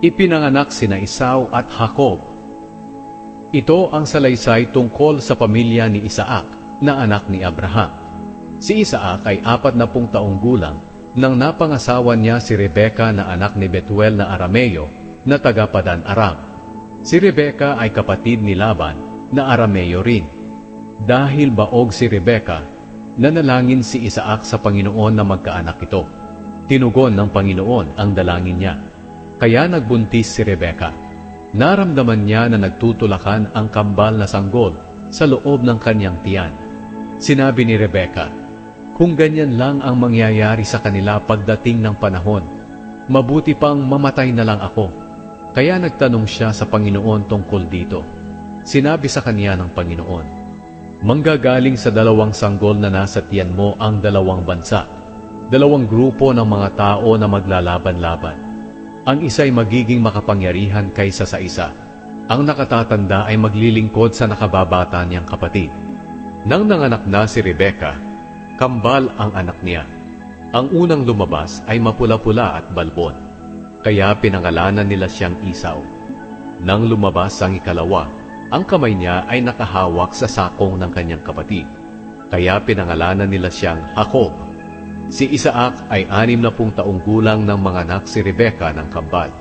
Ipinanganak sina Isaw at Jacob. Ito ang salaysay tungkol sa pamilya ni Isaac na anak ni Abraham. Si Isaac ay apat na pung taong gulang nang napangasawa niya si Rebeka na anak ni Betuel na Arameo na taga Padan Aram. Si Rebeka ay kapatid ni Laban na Arameo rin. Dahil baog si Rebeka, nanalangin si Isaac sa Panginoon na magkaanak ito. Tinugon ng Panginoon ang dalangin niya. Kaya nagbuntis si Rebeka. Naramdaman niya na nagtutulakan ang kambal na sanggol sa loob ng kanyang tiyan. Sinabi ni Rebeka, Kung ganyan lang ang mangyayari sa kanila pagdating ng panahon, mabuti pang mamatay na lang ako. Kaya nagtanong siya sa Panginoon tungkol dito. Sinabi sa kanya ng Panginoon, Manggagaling sa dalawang sanggol na nasa tiyan mo ang dalawang bansa, dalawang grupo ng mga tao na maglalaban-laban. Ang isa ay magiging makapangyarihan kaysa sa isa. Ang nakatatanda ay maglilingkod sa nakababata niyang kapatid. Nang nanganak na si Rebeka, kambal ang anak niya. Ang unang lumabas ay mapula-pula at balbon. Kaya pinangalanan nila siyang Isaw. Nang lumabas ang ikalawa, ang kamay niya ay nakahawak sa sakong ng kanyang kapatid. Kaya pinangalanan nila siyang Jacob. Si Isaac ay anim na pung taong gulang ng mga anak si Rebeka ng kambal.